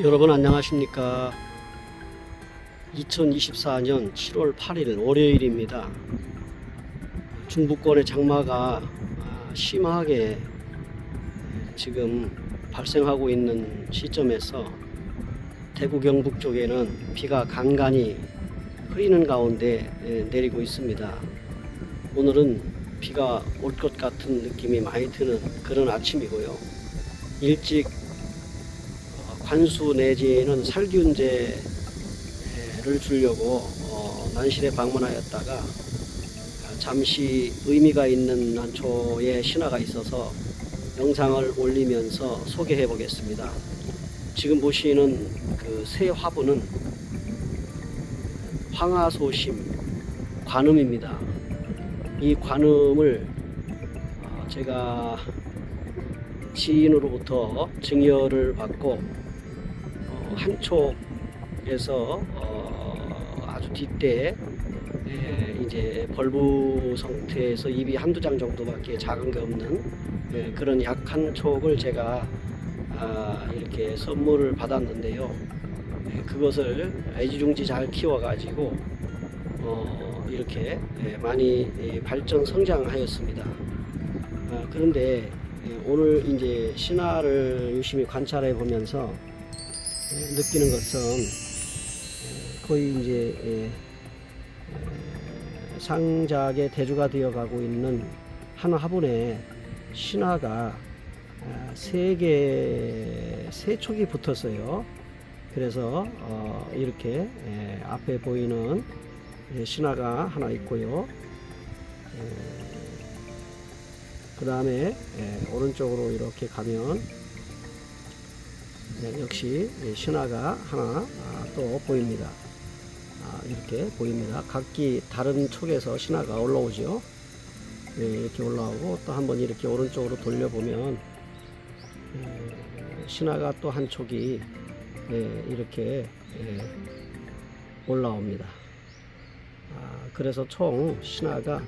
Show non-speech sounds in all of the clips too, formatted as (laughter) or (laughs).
여러분 안녕하십니까? 2024년 7월 8일 월요일입니다. 중부권의 장마가 아, 심하게 지금 발생하고 있는 시점에서 대구 경북 쪽에는 비가 간간히 흐리는 가운데 예, 내리고 있습니다. 오늘은 비가 올 것 같은 느낌이 많이 드는 그런 아침이고요. 일찍 어, 관수 내지는 살균제를 주려고 어, 난실에 방문하였다가 아, 잠시 의미가 있는 난초의 신화가 있어서 영상을 올리면서 소개해 보겠습니다. 지금 보시는 그 새 화분은 황화소심 관음입니다. 이 관음을 어, 제가 지인으로부터 증여를 받고 어, 한쪽에서 어, 아주 뒷대 에, 이제 벌브 상태에서 입이 한두 장 정도밖에 작은 게 없는 예, 그런 약한 촉을 제가 아, 이렇게 선물을 받았는데요. 예, 그것을 애지중지 잘 키워가지고 어, 이렇게 예, 많이 예, 발전 성장하였습니다. 아, 그런데 예, 오늘 이제 신화를 유심히 관찰해 보면서 예, 느끼는 것은 예, 거의 이제 예, 예, 상작의 대주가 되어가고 있는 한 화분에 신화가 아, 세 개, 세 촉이 붙었어요. 그래서 어, 이렇게 예, 앞에 보이는 예, 신화가 하나 있고요. 그 다음에 예, 오른쪽으로 이렇게 가면 네, 역시 예, 신화가 하나 아, 또 보입니다. 아, 이렇게 보입니다. 각기 다른 촉에서 신화가 올라오죠. 예, 이렇게 올라오고 또 한번 이렇게 오른쪽으로 돌려보면 예, 신화가 또 한 촉이 예, 이렇게 예, 올라옵니다. 아, 그래서 총 신화가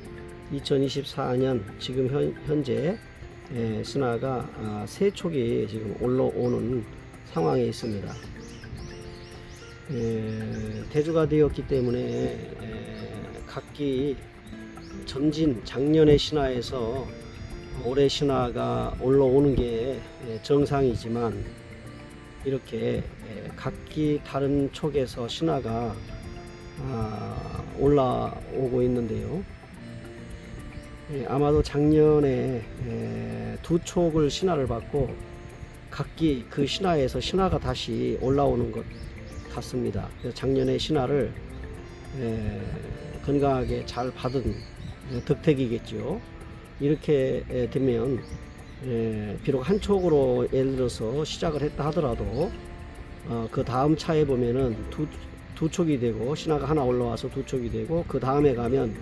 2024년 지금 현, 현재 예, 신화가 아, 세 촉이 지금 올라오는 상황에 있습니다. 예, 대주가 되었기 때문에 예, 각기 전진 작년의 신화에서 올해 신화가 올라오는 게 예, 정상이지만 이렇게 예, 각기 다른 촉에서 신화가 아, 올라오고 있는데요. 예, 아마도 작년에 예, 두 촉을 신화를 받고 각기 그 신화에서 신화가 다시 올라오는 것 같습니다. 작년에 신화를 예, 건강하게 잘 받은 덕택이겠죠. 이렇게 예, 되면 예, 비록 한 촉으로 예를 들어서 시작을 했다 하더라도 어, 그 다음 차에 보면은 두, 두 촉이 되고 신화가 하나 올라와서 두 촉이 되고 그 다음에 가면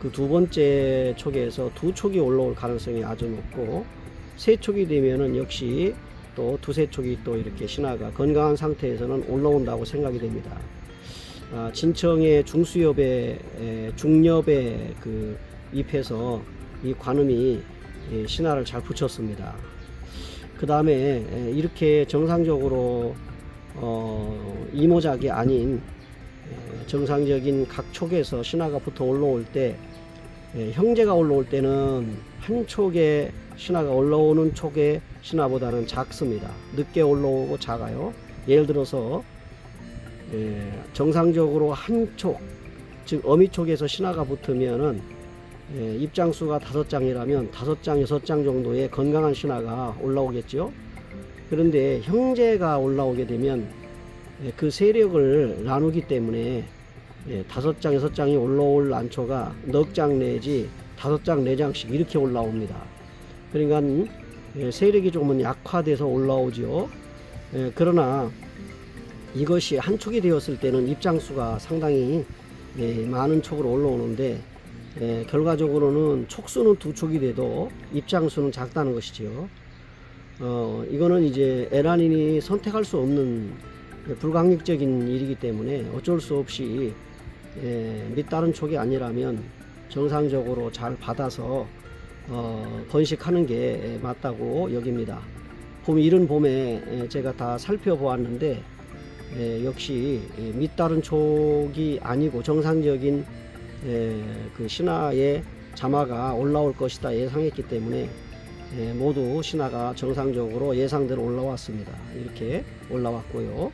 그 두 번째 촉에서 두 촉이 올라올 가능성이 아주 높고 세 촉이 되면은 역시 또 두세 촉이 또 이렇게 신화가 건강한 상태에서는 올라온다고 생각이 됩니다. 아, 진청의 중수엽에 에, 중엽에 그 잎에서 이 관음이 예, 신화를 잘 붙였습니다. 그 다음에 이렇게 정상적으로 어, 이모작이 아닌 에, 정상적인 각 촉에서 신화가 붙어 올라올 때 예, 형제가 올라올 때는 한 촉에 신화가 올라오는 촉의 신화보다는 작습니다. 늦게 올라오고 작아요. 예를 들어서 예, 정상적으로 한 촉, 즉 어미 촉에서 신화가 붙으면은 예, 입장수가 다섯 장이라면 다섯 장, 여섯 장 정도의 건강한 신화가 올라오겠죠. 그런데 형제가 올라오게 되면 예, 그 세력을 나누기 때문에 예, 다섯 장, 여섯 장이 올라올 안초가 넉 장 내지 다섯 장, 네 장씩 이렇게 올라옵니다. 그러니까 예, 세력이 조금은 약화돼서 올라오죠. 예, 그러나 이것이 한 촉이 되었을 때는 입장수가 상당히 예, 많은 촉으로 올라오는데 예, 결과적으로는 촉수는 두 촉이 돼도 입장수는 작다는 것이지요. 어, 이거는 이제 에라닌이 선택할 수 없는 불강력적인 일이기 때문에 어쩔 수 없이 예, 밑다른 촉이 아니라면 정상적으로 잘 받아서 어, 번식하는 게 맞다고 여깁니다. 봄 이른 봄에 에, 제가 다 살펴보았는데 에, 역시 에, 밑다른 촉이 아니고 정상적인 에, 그 신화의 자마가 올라올 것이다 예상했기 때문에 에, 모두 신화가 정상적으로 예상대로 올라왔습니다. 이렇게 올라왔고요.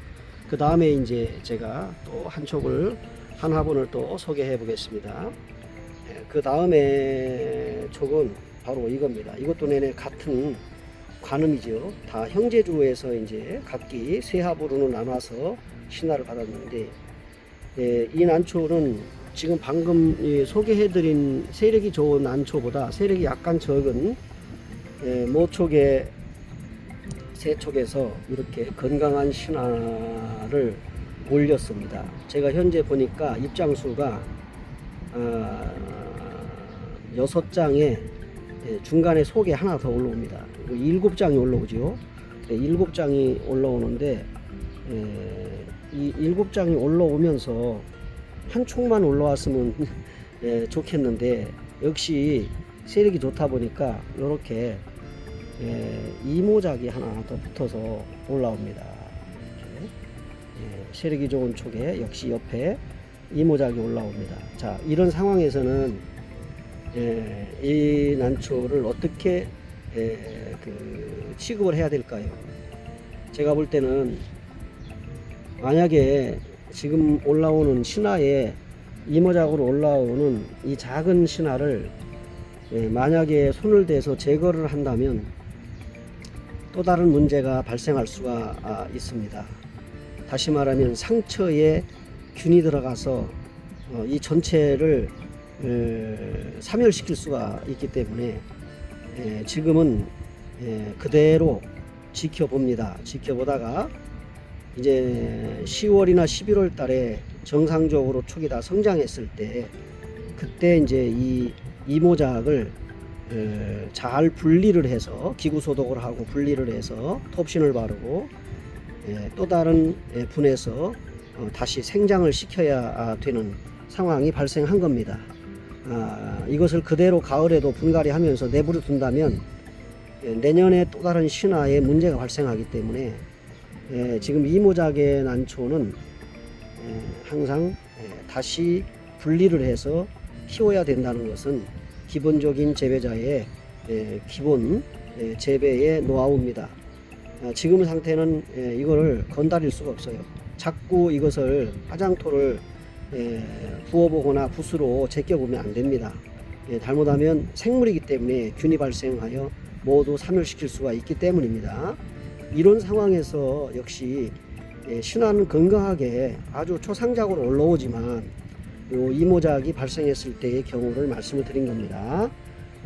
그 다음에 이제 제가 또 한 촉을 한 화분을 또 소개해 보겠습니다. 그 다음에 촉은 바로 이겁니다. 이것도 내내 같은 관음이죠. 다 형제주에서 이제 각기 세 합으로는 나눠서 신화를 받았는데 예, 이 난초는 지금 방금 이 소개해드린 세력이 좋은 난초보다 세력이 약간 적은 예, 모촉의 세 촉에서 이렇게 건강한 신화를 올렸습니다. 제가 현재 보니까 입장 수가 아, 여섯 장에 예, 중간에 속에 하나 더 올라옵니다. 그리고 일곱 장이 올라오죠. 예, 일곱 장이 올라오는데 예, 이 일곱 장이 올라오면서 한 촉만 올라왔으면 (laughs) 예, 좋겠는데 역시 세력이 좋다 보니까 이렇게 예, 이모작이 하나 더 붙어서 올라옵니다. 세력이 좋은 촉에 역시 옆에 이모작이 올라옵니다. 자 이런 상황에서는 예, 이 난초를 어떻게 예, 그 취급을 해야 될까요? 제가 볼 때는 만약에 지금 올라오는 신화에 이모작으로 올라오는 이 작은 신화를 예, 만약에 손을 대서 제거를 한다면 또 다른 문제가 발생할 수가 아, 있습니다. 다시 말하면 상처에 균이 들어가서 어, 이 전체를 에, 사멸시킬 수가 있기 때문에 에, 지금은 에, 그대로 지켜봅니다. 지켜보다가 이제 10월이나 11월 달에 정상적으로 촉이 다 성장했을 때 그때 이제 이 이모작을 에, 잘 분리를 해서 기구 소독을 하고 분리를 해서 톱신을 바르고 에, 또 다른 에, 분에서 어, 다시 생장을 시켜야 아, 되는 상황이 발생한 겁니다. 아, 이것을 그대로 가을에도 분갈이 하면서 내버려 둔다면 예, 내년에 또 다른 신화에 문제가 발생하기 때문에 예, 지금 이모작의 난초는 예, 항상 예, 다시 분리를 해서 키워야 된다는 것은 기본적인 재배자의 예, 기본 예, 재배의 노하우입니다. 아, 지금 상태는 예, 이거를 건드릴 수가 없어요. 자꾸 이것을 화장토를 예, 부어보거나 붓으로 제껴보면 안 됩니다. 예, 잘못하면 생물이기 때문에 균이 발생하여 모두 사멸시킬 수가 있기 때문입니다. 이런 상황에서 역시 예, 신화는 건강하게 아주 초상작으로 올라오지만 요 이모작이 발생했을 때의 경우를 말씀을 드린 겁니다.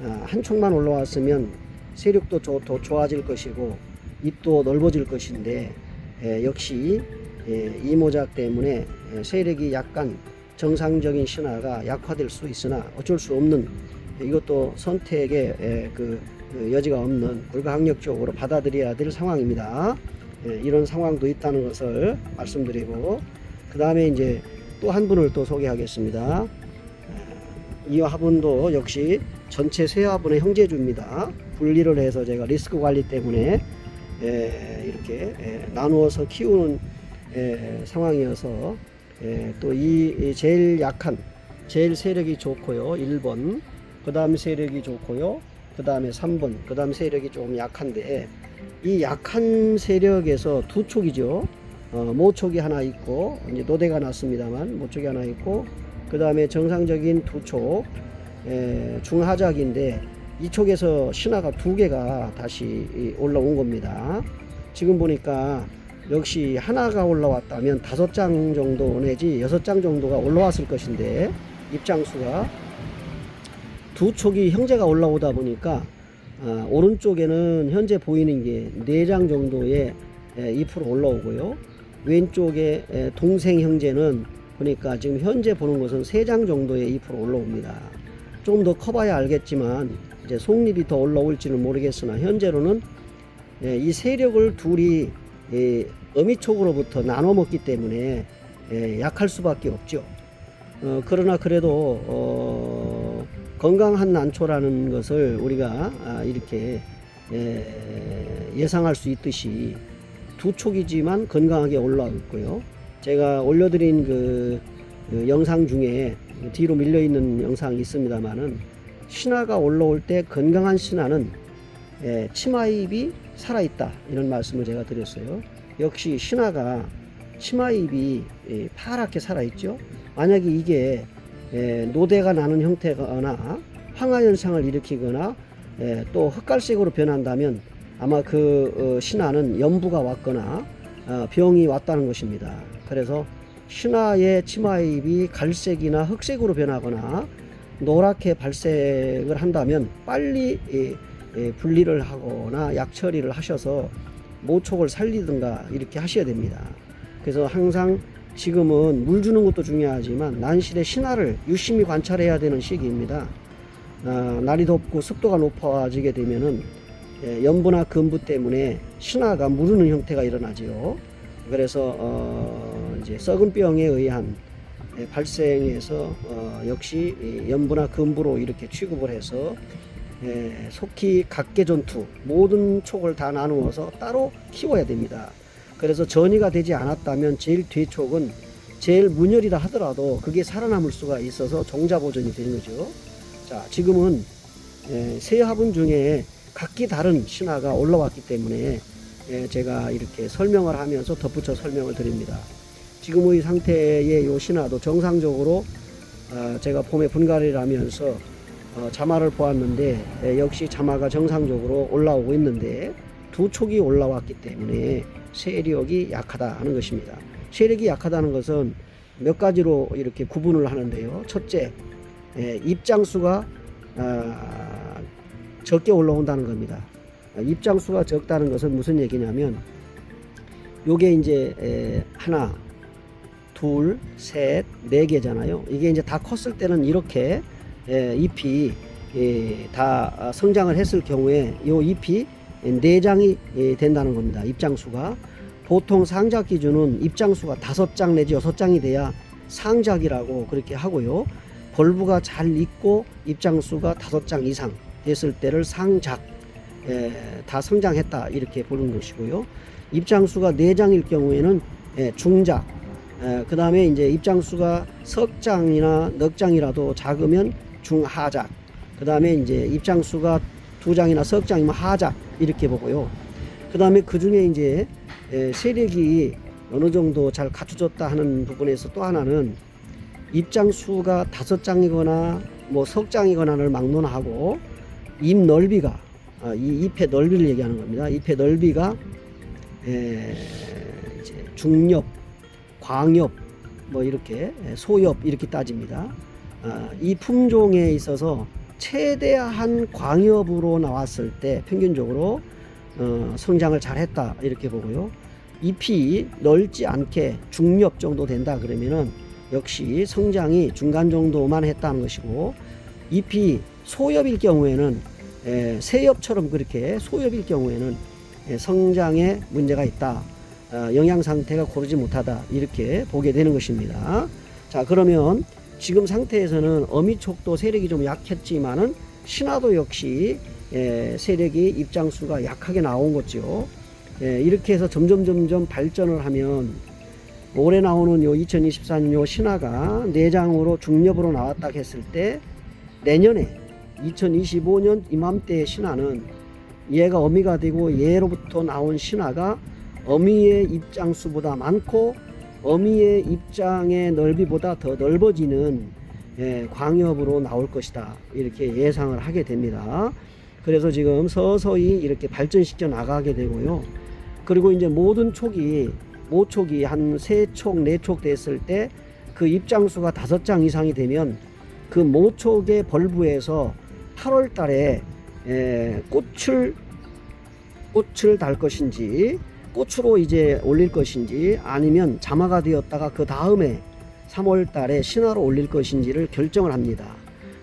아, 한 촉만 올라왔으면 세력도 조- 더 좋아질 것이고 잎도 넓어질 것인데 예, 역시 예, 이모작 때문에 예, 세력이 약간 정상적인 신화가 약화될 수 있으나 어쩔 수 없는 이것도 선택의 예, 그, 그 여지가 없는 불가항력적으로 받아들여야 될 상황입니다. 예, 이런 상황도 있다는 것을 말씀드리고 그 다음에 이제 또 한 분을 또 소개하겠습니다. 이 화분도 역시 전체 세 화분의 형제주입니다. 분리를 해서 제가 리스크 관리 때문에 에, 이렇게 에, 나누어서 키우는 에, 상황이어서 또 이 제일 약한 제일 세력이 좋고요 1번 그 다음 세력이 좋고요 그 다음에 3번 그 다음 세력이 조금 약한데 이 약한 세력에서 두 촉이죠. 어, 모촉이 하나 있고 이제 노대가 났습니다만 모촉이 하나 있고 그 다음에 정상적인 두촉 에, 중하작인데 이쪽에서 신화가 두 개가 다시 이 올라온 겁니다. 지금 보니까 역시 하나가 올라왔다면 다섯 장 정도 내지 여섯 장 정도가 올라왔을 것인데 입장수가 두 촉이 형제가 올라오다 보니까 아, 오른쪽에는 현재 보이는 게 네 장 정도의 에, 잎으로 올라오고요. 왼쪽에 에, 동생 형제는 보니까 지금 현재 보는 것은 세 장 정도의 잎으로 올라옵니다. 좀 더 커봐야 알겠지만 이제 속립이 더 올라올지는 모르겠으나 현재로는 예, 이 세력을 둘이 예, 어미촉으로부터 나눠 먹기 때문에 예, 약할 수밖에 없죠. 어, 그러나 그래도 어, 건강한 난초라는 것을 우리가 아, 이렇게 에, 예상할 수 있듯이 두 촉이지만 건강하게 올라오고 있고요. 제가 올려드린 그, 그 영상 중에 뒤로 밀려 있는 영상이 있습니다만은 신화가 올라올 때 건강한 신화는 에, 치마잎이 살아있다 이런 말씀을 제가 드렸어요. 역시 신화가 치마잎이 에, 파랗게 살아있죠. 만약에 이게 에, 노대가 나는 형태거나 황화 현상을 일으키거나 에, 또 흑갈색으로 변한다면 아마 그 어, 신화는 연부가 왔거나 어, 병이 왔다는 것입니다. 그래서 신화의 치마잎이 갈색이나 흑색으로 변하거나 노랗게 발색을 한다면 빨리 분리를 하거나 약 처리를 하셔서 모촉을 살리든가 이렇게 하셔야 됩니다. 그래서 항상 지금은 물 주는 것도 중요하지만 난실의 신화를 유심히 관찰해야 되는 시기입니다. 아, 날이 덥고 습도가 높아지게 되면은 예, 염부나 금부 때문에 신화가 무르는 형태가 일어나지요. 그래서 어, 이제 썩은 병에 의한 예, 발생해서 어, 역시 이 염부나 금부로 이렇게 취급을 해서 예, 속히 각계 전투 모든 촉을 다 나누어서 따로 키워야 됩니다. 그래서 전이가 되지 않았다면 제일 뒤촉은 제일 문열이라 하더라도 그게 살아남을 수가 있어서 종자보존이 되는 거죠. 자, 지금은 예, 세 화분 중에 각기 다른 신화가 올라왔기 때문에 예, 제가 이렇게 설명을 하면서 덧붙여 설명을 드립니다. 지금의 상태의 요 신화도 정상적으로 아, 제가 봄에 분갈이를 하면서 어, 자마를 보았는데 예, 역시 자마가 정상적으로 올라오고 있는데 두 촉이 올라왔기 때문에 세력이 약하다 하는 것입니다. 세력이 약하다는 것은 몇 가지로 이렇게 구분을 하는데요. 첫째, 예, 입장수가 아, 적게 올라온다는 겁니다. 아, 입장수가 적다는 것은 무슨 얘기냐면 요게 이제 에, 하나, 둘, 셋, 네 개잖아요. 이게 이제 다 컸을 때는 이렇게 에, 잎이 에, 다 아, 성장을 했을 경우에 요 잎이 네 장이 에, 된다는 겁니다. 입장수가 보통 상작 기준은 입장수가 다섯 장 내지 여섯 장이 돼야 상작이라고 그렇게 하고요. 벌브가 잘 익고 입장수가 다섯 장 이상 됐을 때를 상작 에, 다 성장했다 이렇게 보는 것이고요. 입장수가 네 장일 경우에는 에, 중작 그 다음에 이제 입장수가 석 장이나 넉 장이라도 작으면 중하작 그 다음에 이제 입장수가 두 장이나 석 장이면 하작 이렇게 보고요. 그 다음에 그 중에 이제 에, 세력이 어느 정도 잘 갖춰졌다 하는 부분에서 또 하나는 입장 수가 다섯 장이거나 뭐 석 장이거나를 막론하고 잎 넓이가 아, 이 잎의 넓이를 얘기하는 겁니다. 잎의 넓이가 에, 이제 중엽, 광엽, 뭐 이렇게 에, 소엽 이렇게 따집니다. 아, 이 품종에 있어서 최대한 광엽으로 나왔을 때 평균적으로 어, 성장을 잘했다 이렇게 보고요. 잎이 넓지 않게 중엽 정도 된다 그러면은 역시 성장이 중간 정도만 했다는 것이고 잎이 소엽일 경우에는 에, 새엽처럼 그렇게 소엽일 경우에는 에, 성장에 문제가 있다. 어, 영양 상태가 고르지 못하다. 이렇게 보게 되는 것입니다. 자, 그러면 지금 상태에서는 어미촉도 세력이 좀 약했지만은 신화도 역시 에, 세력이 입장수가 약하게 나온 거죠. 에, 이렇게 해서 점점 점점 발전을 하면 올해 나오는 요 2024년 요 신화가 내장으로 중엽으로 나왔다 했을 때 내년에 2025년 이맘때의 신화는 얘가 어미가 되고 얘로부터 나온 신화가 어미의 입장수보다 많고 어미의 입장의 넓이보다 더 넓어지는 예, 광엽으로 나올 것이다 이렇게 예상을 하게 됩니다. 그래서 지금 서서히 이렇게 발전시켜 나가게 되고요. 그리고 이제 모든 촉이 모촉이 한 세 촉, 네촉 됐을 때 그 입장수가 다섯 장 이상이 되면 그 모촉의 벌브에서 8월 달에 에, 꽃을 꽃을 달 것인지 꽃으로 이제 올릴 것인지 아니면 자마가 되었다가 그 다음에 3월 달에 신화로 올릴 것인지를 결정을 합니다.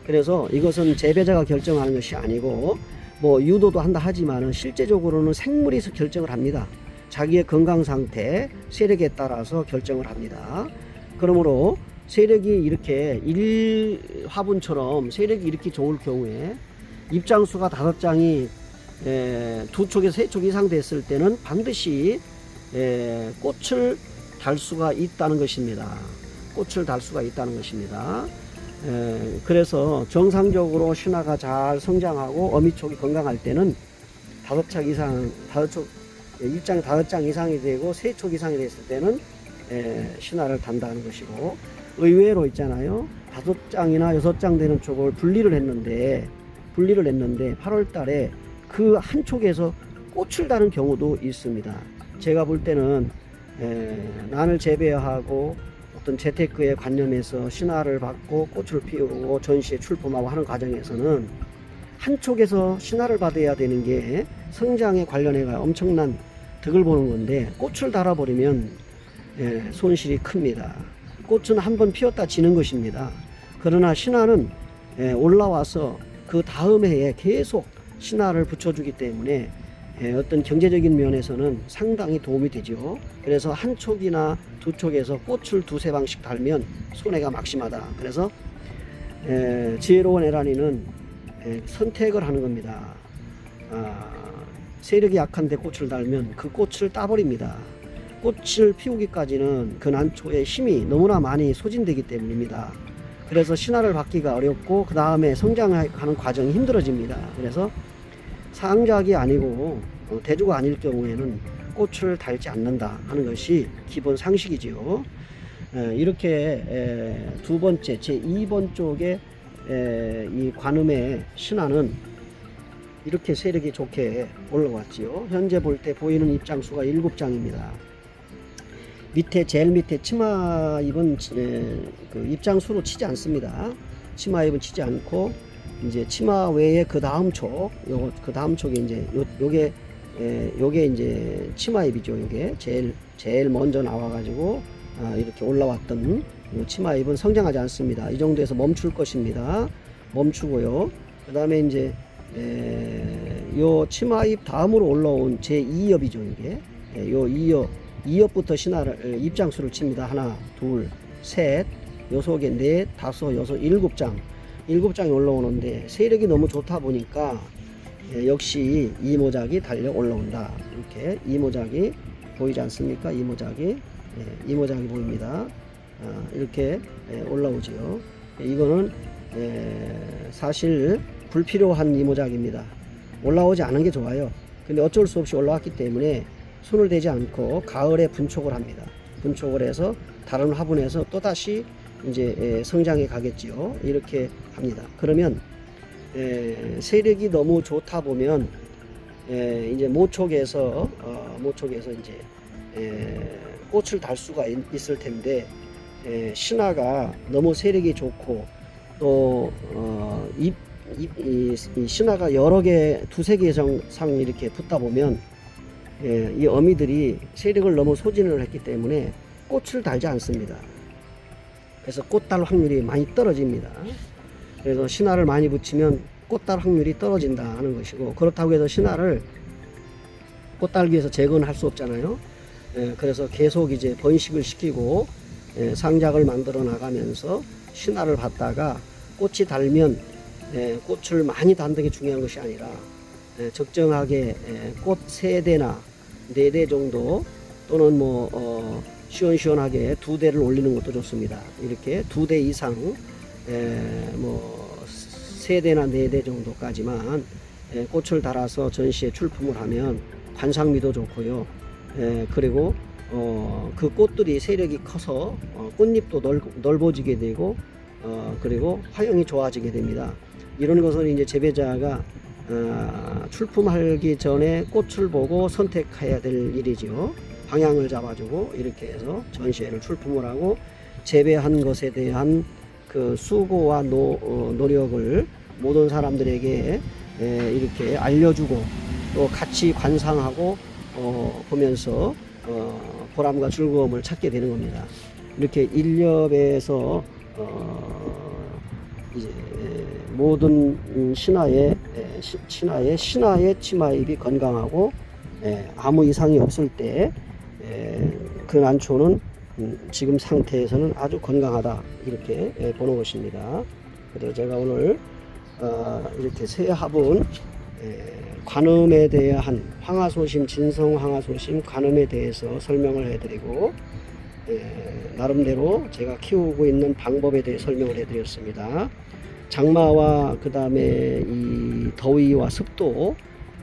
그래서 이것은 재배자가 결정하는 것이 아니고 뭐 유도도 한다 하지만은 실제적으로는 생물에서 결정을 합니다. 자기의 건강 상태, 세력에 따라서 결정을 합니다. 그러므로 세력이 이렇게 일 화분처럼 세력이 이렇게 좋을 경우에 입장수가 다섯 장이 에, 두 촉에서 세촉 이상 됐을 때는 반드시 에, 꽃을 달 수가 있다는 것입니다. 꽃을 달 수가 있다는 것입니다. 에, 그래서 정상적으로 신화가 잘 성장하고 어미촉이 건강할 때는 다섯 촉 이상, 다섯 촉, 예, 입장이 다섯 장 이상이 되고 세 촉 이상이 됐을 때는 에, 신화를 단다는 것이고 의외로 있잖아요. 다섯 장이나 여섯 장 되는 촉을 분리를 했는데 분리를 했는데 8월 달에 그한 촉에서 꽃을 다는 경우도 있습니다. 제가 볼 때는 에, 난을 재배하고 어떤 재테크에 관념해서 신화를 받고 꽃을 피우고 전시에 출품하고 하는 과정에서는 한쪽에서 신화를 받아야 되는 게 성장에 관련해가 엄청난 득을 보는 건데 꽃을 달아버리면 예, 손실이 큽니다. 꽃은 한 번 피었다 지는 것입니다. 그러나 신화는 예, 올라와서 그 다음 해에 계속 신화를 붙여주기 때문에 예, 어떤 경제적인 면에서는 상당히 도움이 되죠. 그래서 한 촉이나 두 촉에서 꽃을 두세 방씩 달면 손해가 막심하다. 그래서 에, 지혜로운 에란이는 에, 선택을 하는 겁니다. 아, 세력이 약한데 꽃을 달면 그 꽃을 따버립니다. 꽃을 피우기까지는 그 난초의 힘이 너무나 많이 소진되기 때문입니다. 그래서 신화를 받기가 어렵고 그 다음에 성장하는 과정이 힘들어집니다. 그래서 상작이 아니고 어, 대주가 아닐 경우에는 꽃을 달지 않는다 하는 것이 기본 상식이지요. 에, 이렇게 에, 두 번째 제 2번 쪽에 에, 이 관음의 신화는 이렇게 세력이 좋게 올라왔지요. 현재 볼 때 보이는 입장수가 7장입니다. 밑에 제일 밑에 치마 입은 에, 그 입장수로 치지 않습니다. 치마 입은 치지 않고 이제 치마 외에 그 다음 촉, 요거 그 다음 촉이 이제 요 요게 에, 요게 이제 치마 입이죠. 요게 제일 제일 먼저 나와가지고 아, 이렇게 올라왔던 요 치마 입은 성장하지 않습니다. 이 정도에서 멈출 것입니다. 멈추고요. 그 다음에 이제 에, 요 치마 입 다음으로 올라온 제 2엽이죠. 이게 예, 요 2엽 2엽부터 신화를 에, 입장수를 칩니다. 하나, 둘, 셋, 요 속에 넷, 다섯, 여섯, 일곱 장 일곱 장이 올라오는데 세력이 너무 좋다 보니까 예, 역시 이 모작이 달려 올라온다. 이렇게 이 모작이 보이지 않습니까? 이 모작이 예, 이 모작이 보입니다. 아, 이렇게 예, 올라오지요. 예, 이거는 예, 사실 불필요한 이 모작입니다. 올라오지 않은 게 좋아요. 근데 어쩔 수 없이 올라왔기 때문에 손을 대지 않고 가을에 분촉을 합니다. 분촉을 해서 다른 화분에서 또 다시 이제 예, 성장해 가겠지요. 이렇게 합니다. 그러면 에, 세력이 너무 좋다 보면 에, 이제 모촉에서 어, 모촉에서 이제 에, 꽃을 달 수가 있, 을 텐데 에, 신화가 너무 세력이 좋고 또 어, 잎, 잎, 이, 이 신화가 여러 개 두세 개 이상 이렇게 붙다 보면 예, 이 어미들이 세력을 너무 소진을 했기 때문에 꽃을 달지 않습니다. 그래서 꽃달 확률이 많이 떨어집니다. 그래서 신화를 많이 붙이면 꽃달 확률이 떨어진다 하는 것이고 그렇다고 해서 신화를 꽃달기에서 제거는 할 수 없잖아요. 예, 그래서 계속 이제 번식을 시키고 예, 상작을 만들어 나가면서 신화를 받다가 꽃이 달면 예, 꽃을 많이 단는 게 중요한 것이 아니라 예, 적정하게 예, 꽃 세 대나 네 대 정도 또는 뭐 어, 시원시원하게 두 대를 올리는 것도 좋습니다. 이렇게 두 대 이상 에, 뭐세 대나 네 대 정도까지만 에, 꽃을 달아서 전시에 출품을 하면 관상미도 좋고요. 에, 그리고 어, 그 꽃들이 세력이 커서 어, 꽃잎도 넓, 넓어지게 되고 어, 그리고 화형이 좋아지게 됩니다. 이런 것은 이제 재배자가 어, 출품하기 전에 꽃을 보고 선택해야 될 일이지요. 방향을 잡아주고 이렇게 해서 전시회를 출품을 하고 재배한 것에 대한 그 수고와 노, 어, 노력을 모든 사람들에게 에, 이렇게 알려주고 또 같이 관상하고 어, 보면서 어, 보람과 즐거움을 찾게 되는 겁니다. 이렇게 일렵에서 어, 이제 모든 신화의 신화의 신화의 치마입이 건강하고 에, 아무 이상이 없을 때 에, 그 난초는 음, 지금 상태에서는 아주 건강하다 이렇게 에, 보는 것입니다. 그래서 제가 오늘 어, 이렇게 새 에, 관음에 대한 황화소심, 진성 황화소심 관음에 대해서 설명을 해드리고 에, 나름대로 제가 키우고 있는 방법에 대해 설명을 해드렸습니다. 장마와 그 다음에 이 더위와 습도,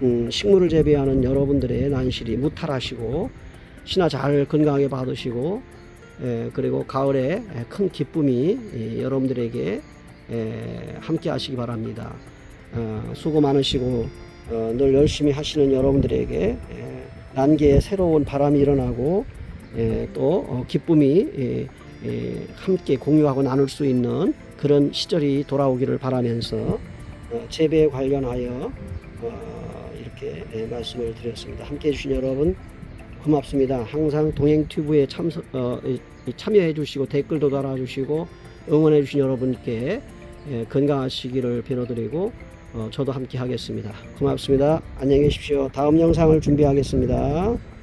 음, 식물을 재배하는 여러분들의 난실이 무탈하시고 신화 잘 건강하게 받으시고 에, 그리고 가을에 큰 기쁨이 이, 여러분들에게 에, 함께 하시기 바랍니다. 어, 수고 많으시고 어, 늘 열심히 하시는 여러분들에게 에, 난개의 새로운 바람이 일어나고 에, 또 어, 기쁨이 에, 에, 함께 공유하고 나눌 수 있는 그런 시절이 돌아오기를 바라면서 어, 재배에 관련하여 어, 이렇게 에, 말씀을 드렸습니다. 함께 해주신 여러분 고맙습니다. 항상 동행튜브에 참석, 어, 참여해 주시고 댓글도 달아주시고 응원해 주신 여러분께 예, 건강하시기를 빌어드리고 어, 저도 함께 하겠습니다. 고맙습니다. 안녕히 계십시오. 다음 영상을 준비하겠습니다.